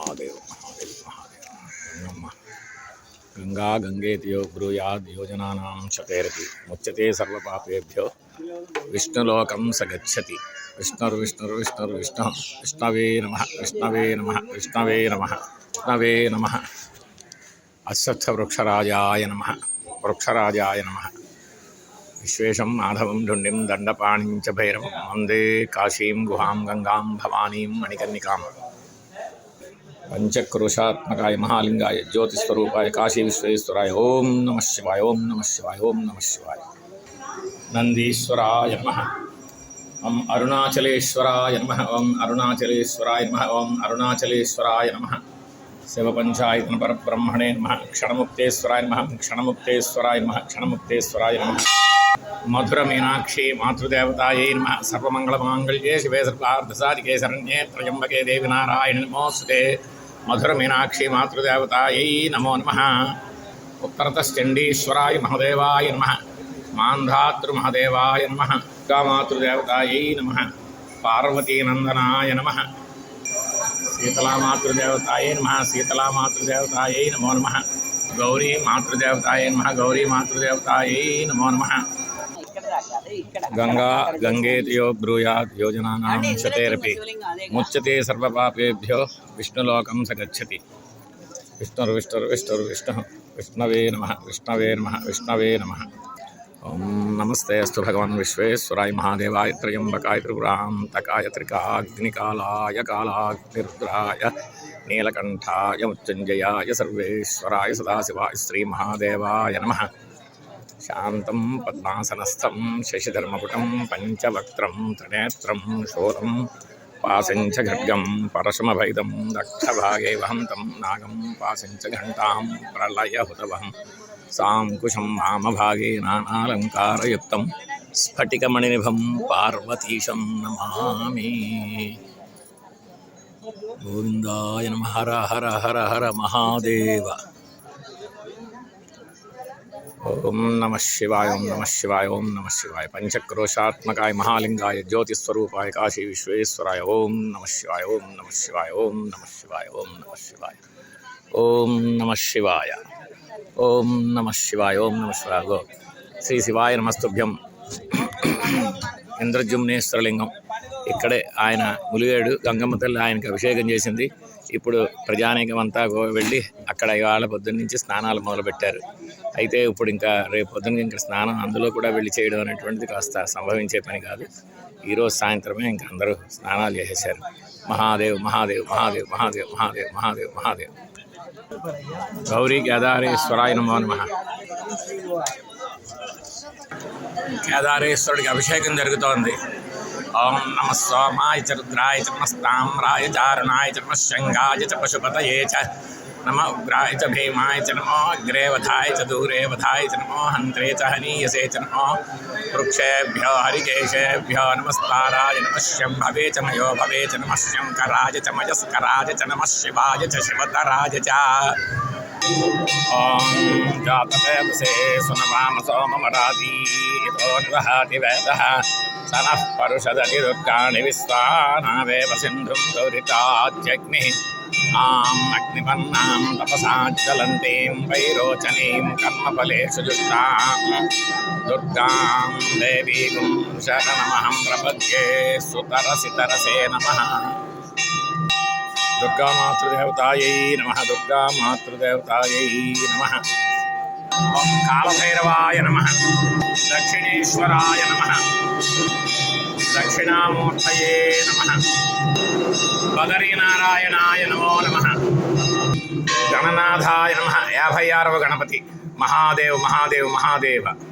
మహాదేవ మహాదేవ మహాదేవ. గంగా గంగేతియో బ్రూయాద్ యోజనానాం శతేరతి ముచ్యతే సర్వపాపేభ్యో. విష్ణులోకం స గచ్చతి విష్ణుర్విష్ణుర్ విష్ణుర్ విష్ణు. విష్ణవే నమ విష్ణవే నమ విష్ణవే నమ విష్ణవే నమ. అశ్వత్థ వృక్షరాజాయ నమ వృక్షరాజాయ నమ. విశ్వేశం మాధవం ఢుండిం దండపాణిం చ భైరవం వందే కాశీం గుహాం గంగాం భవానీం మణికర్ణికాం. పంచక్రోశాత్మకాయ మహాలింగాయ జ్యోతిస్వరూపాయ కాశీ విశ్వేశ్వరాయ ఓం నమ శివాయ ఓం నమ శివాయ ఓం నమ శివాయ. నందీశ్వరాయ నమ. ఓం అరుణాచలేశ్వరాయ నమ. ఓం అరుణాచలేశ్వరాయ నమ. ఓం అరుణాచలేశ్వరాయ నమ. శివపంచాయతన పరబ్రహ్మణే నమ. క్షణముక్తేశ్వరాయ నమ. క్షణముక్తేశ్వరాయ నమ. క్షణముక్తేశ్వరాయ నమ. మధుర మీనాక్షి మాతృదేవతాయై నమ. సర్వమంగళమాంగళ్యే శివే సర్వార్థసాధికే శరణ్యే త్రయంబకే దేవి నారాయణ నమోస్తుతే. మధుర మీనాక్షి మాతృదేవతాయై నమో నమ. ఉత్తరతశ్చండీశ్వరాయ మహదేవాయ నమ. మాంధాతృమహదేవాయ నమ. మాతృదేవతాయై నమ. పార్వతీనందనాయ నమ. శీతలామాతృదేవతాయై నమ. శీతలామాతృదేవతాయై నమో నమ. గౌరీ మాతృదేవతాయై నమ. గౌరీ మాతృదేవతాయై నమో నమ. గంగా గంగేతియో బ్రూయాత్ యోజనానాం శతేరపి ముచ్యతే సర్వపాపేభ్యో విష్ణులోకం స గచ్చతి విష్ణుర్విష్ణుర్ విష్ణుర్ విష్ణు విష్ణవే నమ విష్ణవే నమ విష్ణవే నమ ఓం నమస్తే అస్తు భగవాన్ విశ్వేశ్వరాయ మహాదేవాయ త్రయంబకాయ త్రిపురాంతకాయ త్రికాగ్నికాలాయ కాలాగ్నిరుద్రాయ నీలకంఠాయ మృత్యుంజయాయ సర్వేశ్వరాయ సదాశివాయ శ్రీమహాదేవాయ నమ శాంతం పద్మాసనస్థం శశిధర్మపుటం పంచవక్త్రం త్రినేత్రం శోరం పాశంచ ఖడ్గం పరశుమభైదం దక్షభాగే వహంతం నాగం పాశంచ ఘంటాం ప్రళయహుతవహం సాంకుశం వామభాగే నానాలంకారయుక్తం స్ఫటికమణినిభం పార్వతీశం నమామి. గోవిందాయ నమ హర హర హర హర మహాదేవ. ఓం నమ శివాయ ఓం నమ శివాయ ఓం నమ శివాయ పంచక్రోశాత్మకాయ మహాలింగాయ జ్యోతిస్వరూపాయ కాశీ విశ్వేశ్వరాయ ఓం నమ శివాయ ఓం నమ శివాయ ఓం నమ శివాయ ఓం నమ శివాయ ఓం నమ శివాయ ఓం నమ శివాయ ఓం నమ శివాయ శ్రీ శివాయ నమస్తుభ్యం ఇంద్రజుమ్నేశ్వరలింగం ఇక్కడే ఆయన ములిగేడు గంగమ్మ తల్లి ఆయనకి అభిషేకం చేసింది. ఇప్పుడు ప్రజానీకం అంతా గో వెళ్ళి అక్కడ ఇవాళ పొద్దున్న నుంచి స్నానాలు మొదలుపెట్టారు. అయితే ఇప్పుడు ఇంకా రేపు పొద్దున్న ఇంకా స్నానం అందులో కూడా వెళ్ళి చేయడం అనేటువంటిది కాస్త సంభవించే పని కాదు. ఈరోజు సాయంత్రమే ఇంకా అందరూ స్నానాలు చేసేశారు. మహాదేవ్ మహాదేవ్ మహాదేవ్ మహాదేవ్ మహాదేవ్ మహాదేవ్ మహాదేవ్. గౌరీ కేదారేశ్వరాయ నమో నమ. కేదారేశ్వరుడికి అభిషేకం జరుగుతోంది. ఓం నమ సోమాయ చ రుద్రాయ చ నమస్తామ్రాయ చారుణాయ చ నమ చ పశుపతయే చ नम उग्राय च भीमाय च नमो अग्रे वधाय च दूरे वधाय च नमो हन्त्रे च हनीयसे च नमो वृक्षेभ्यो हरिकेशेभ्यो नमस्ताराय नमः शम्भवे च मयो भवे च नमः शङ्कराय च मयस्कराय च नमः शिवाय च शिवतराय च जातवेदसे सुनवाम सोममरादीतो निवहति वेदः स नः परुषदतिरुक्काणि विश्वानावेव सिन्धुं दुरितात्यग्निः ఆం అగ్నిపన్నాం తపసాజ్జలంతీం వైరోచనీం కర్మఫలేషు దుష్టాం దుర్గాం దేవీం శరణమహం ప్రపద్యే సుతరసితరసే నమ. దుర్గామాతృదేవతాయై నమ దుర్గామాతృదేవతాయై నమ. కాలభైరవాయ నమ. దక్షిణేశ్వరాయ నమ. దక్షిణామూర్తయే నమ. బదరీనారాయణాయ నమో నమ. గణనాథాయ నమ. యాభై ఆరవ గణపతి. మహాదేవ్ మహాదేవ్ మహాదేవ.